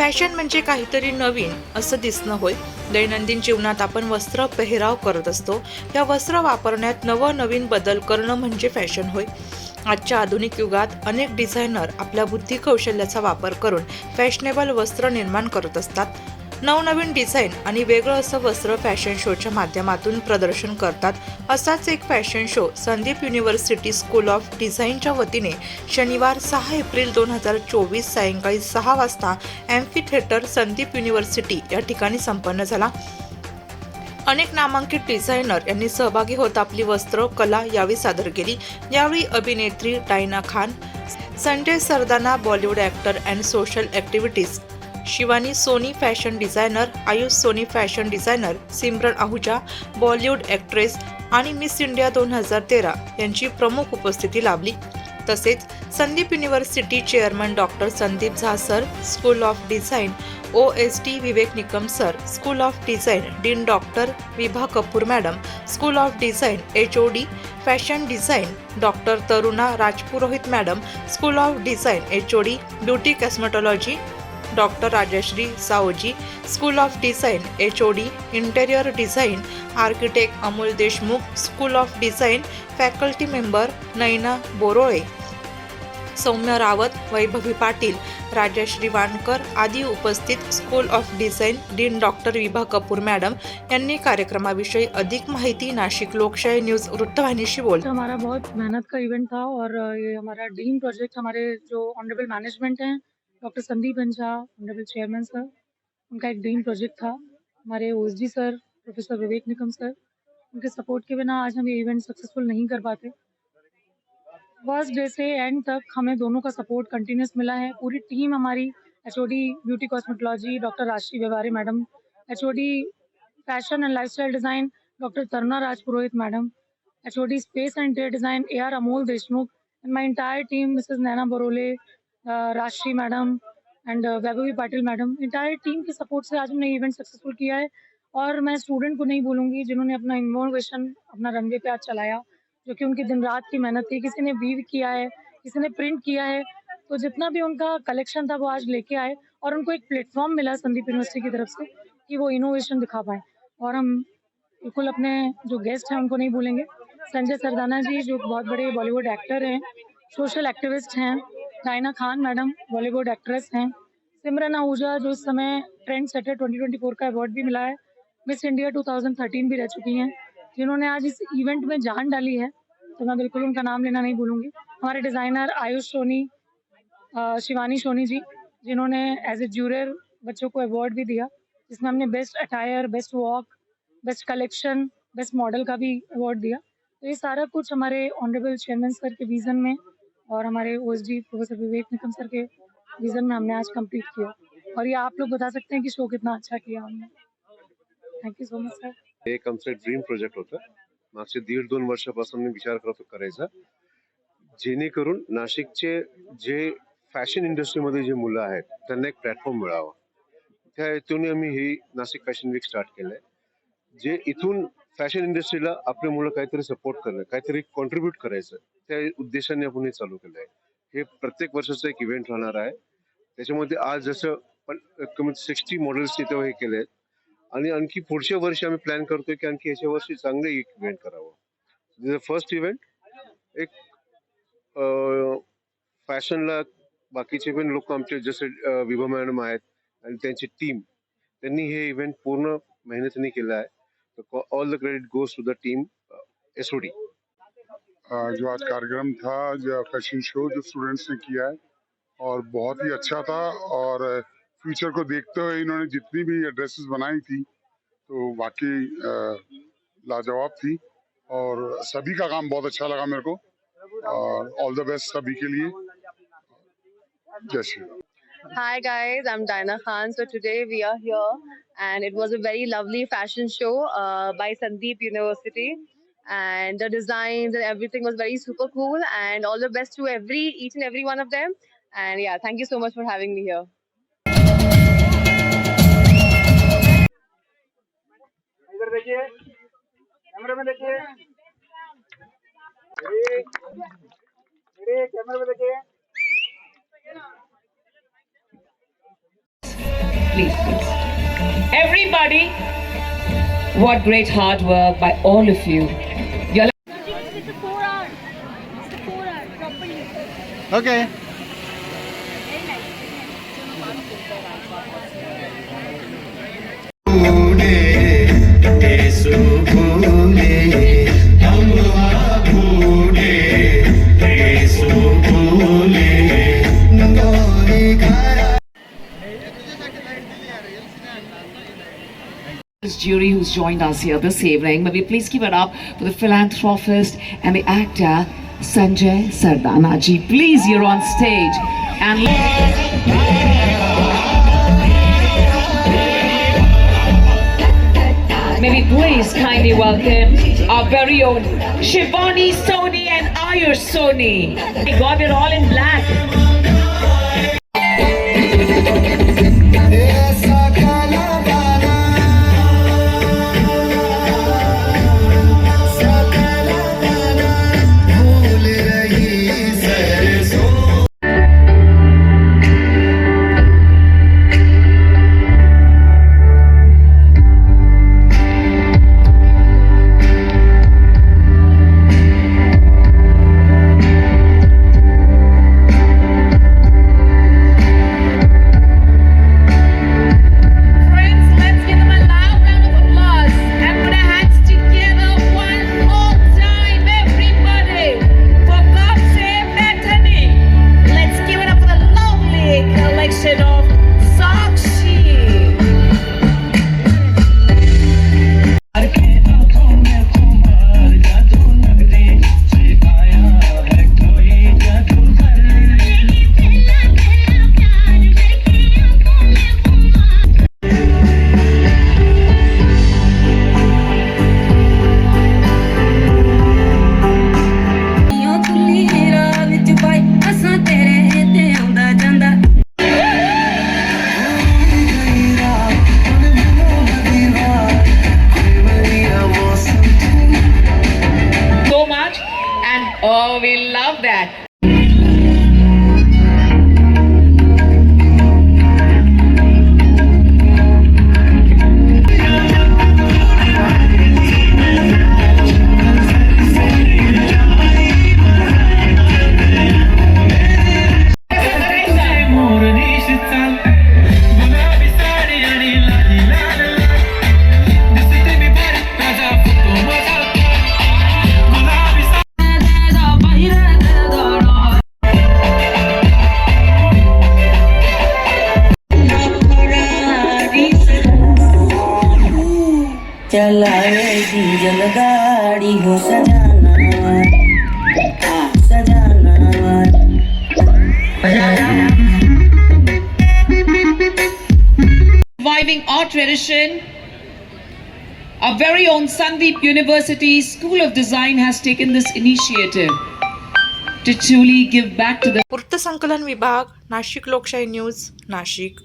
Fashion म्हणजे काहीतरी नवीन असं दिसणं होय. दैनंदिन जीवनात आपण वस्त्र पेहराव करत असतो. या वस्त्र वापरण्यात नवनवीन बदल करणं म्हणजे फॅशन होय. आजच्या आधुनिक युगात अनेक डिझायनर आपल्या बुद्धी कौशल्याचा वापर करून फॅशनेबल वस्त्र निर्माण करत असतात. नवनवीन डिझाईन आणि वेगळं असं वस्त्र फॅशन शोच्या माध्यमातून प्रदर्शन करतात असाच एक fashion show Sandip university school of डिझाईनच्या वतीने शनिवार सहा एप्रिल दोन हजार चोवीस सायंकाळी सहा वाजता एम्फी थिएटर संदीप युनिव्हर्सिटी या ठिकाणी संपन्न झाला. अनेक नामांकित डिझायनर यांनी सहभागी होत आपली वस्त्र कला यावेळी सादर केली. यावेळी अभिनेत्री Diana Khan Sanjay Sardana Bollywood actor and social activities Shivani Soni fashion designer Ayush Soni fashion designer Simran Ahuja Bollywood actress आणि मिस इंडिया दोन हजार तेरा यांची प्रमुख उपस्थिती लाभली. तसेच Sandip university chairman doctor Sandeep Jha sir school of design O S T Vivek Nikam sir school of design dean doctor Vibha Kapoor madam school of design H O D fashion design doctor Taruna Rajpurohit madam school of design H O D beauty cosmetology doctor Rajshree Savji school of design H O D interior design architect Amol Deshmukh school of design faculty member Naina Borole Saumya Rawat Vaibhavi Patil Rajshree Wankar आदी उपस्थित school of design dean doctor Vibha Kapoor madam यांनी कार्यक्रमाविषयी अधिक माहिती नाशिक लोकशाही news वृत्तवाहिनीशी बोल हमारा बहुत मेहनत का इवेंट था और ये हमारा ड्रीम प्रोजेक्ट हमारे जो ऑनरेबल मैनेजमेंट है doctor Sandeep Anjha honourable chairman sir उनका एक ड्रीम प्रोजेक्ट था। हमारे ओ sir professor Vivek Nikam sir उनके सपोर्ट के बिना आज हम ये इवेंट सक्सेसफुल नहीं कर पाते। फ़र्स्ट डे से एंड तक हमें दोनों का सपोर्ट कंटिन्यूस मिला है। पूरी टीम हमारी H beauty cosmetology doctor Rashi Vyavahari madam H fashion and lifestyle design doctor Taruna Raj Purohit madam HOD space and Interior Design, AR Amol Deshmukh, and my entire team, Mrs. Naina Borole, uh, Rashri madam uh, Vaibhavi Patil madam entire team के support से आज हमने event successful किया है। और मैं student को नहीं भूलूँगी जिन्होंने अपना इनोवेशन अपना रनवे पे आज चलाया जो कि उनकी दिन रात की मेहनत थी। किसी ने वीव किया है किसी ने प्रिंट किया है तो जितना भी उनका कलेक्शन था वो आज लेके आए और उनको एक प्लेटफॉर्म मिला संदीप यूनिवर्सिटी की तरफ़ से कि वो इनोवेशन दिखा पाए। और हम बिल्कुल अपने जो गेस्ट हैं उनको नहीं भूलेंगे। संजय सरदाना जी जो बहुत बड़े बॉलीवुड एक्टर हैं सोशल एक्टिविस्ट हैं Diana Khan madam Bollywood actress हैं। सिमरन आहूजा, जो इस समय ट्रेंड सेटर 2024 का अवार्ड भी मिला है मिस इंडिया 2013 भी रह चुकी हैं, जिन्होंने आज इस इवेंट में जान डाली है। तो मैं बिल्कुल उनका नाम लेना नहीं भूलूँगी। हमारे डिज़ाइनर आयुष सोनी शिवानी सोनी जी, जिन्होंने एज ए ज्यूरर बच्चों को अवार्ड भी दिया, जिसमें हमने best attire best walk best collection best model का भी अवार्ड दिया। तो ये सारा कुछ हमारे ऑनरेबल चेयरमैन सर के विज़न में और हमारे ओ प्रोफेसर विवेक निकम सर के विज़न में हमने आज कंप्लीट किया। और ये आप लोग बता सकते हैं कि शो कितना अच्छा किया हमने। Thank you so much sir एक आमचं ड्रीम प्रोजेक्ट होतं मागचे दीड दोन वर्षापासून मी विचार करत करायचा जेणेकरून नाशिकचे जे फॅशन इंडस्ट्रीमध्ये जे मुलं आहेत, त्यांना एक प्लॅटफॉर्म मिळावा. त्या हेतूने आम्ही ही नाशिक फॅशन वीक स्टार्ट केलंय. जे इथून फॅशन इंडस्ट्रीला आपले मुलं काहीतरी सपोर्ट करणं, काहीतरी कॉन्ट्रीब्युट करायचं त्या उद्देशाने आपण हे चालू आहे हे प्रत्येक वर्षाचं एक इव्हेंट राहणार आहे. त्याच्यामध्ये आज जसं पण कमीत सिक्स्टी मॉडेल्स इथं हे केले आहेत आणि आणखी पुढच्या वर्षी आम्ही प्लॅन करतोय की आणखी याच्या वर्षी चांगले एक इव्हेंट करावं. फर्स्ट इव्हेंट एक फॅशनला बाकीचे पण लोक आमचे जसे विभा मॅडम आहेत आणि त्यांची टीम त्यांनी हे इव्हेंट पूर्ण मेहनतीने केलं आहे. All the credit goes to the team SOD जो आज कार्यक्रम था जो फ़ैशन शो जो स्टूडेंट्स ने किया है और बहुत ही अच्छा था और फ्यूचर को देखते हुए इन्होंने जितनी भी ड्रेसेस बनाई थी तो वाकई लाजवाब थी और सभी का काम बहुत अच्छा लगा मेरे को और ऑल द बेस्ट सभी के लिए। जय Shri Hi guys, I'm Dinah Khan. So today we are here and it was a very lovely fashion show uh, by Sandeep University. and the designs and everything was very super cool and all the best to every each and every one of them and yeah, thank you so much for having me here. इधर देखिए कैमरे में देखिए ready ready कैमरे में देखिए please, please. Everybody, what great hard work by all of you. Okay. jury who's joined us here this evening. May we please give it up for the philanthropist and the actor Sanjay Sardanaji. Please, you're on stage. And May we please kindly welcome our very own Shivani Soni and Ayush Soni. My God, we're all in black. चलाए diesel गाड़ी हो सजाना आ सजाना reviving our tradition our very own Sandeep University School of Design has taken this initiative to truly give back to the वृत्तसंकलन विभाग नाशिक लोकशाही news Nashik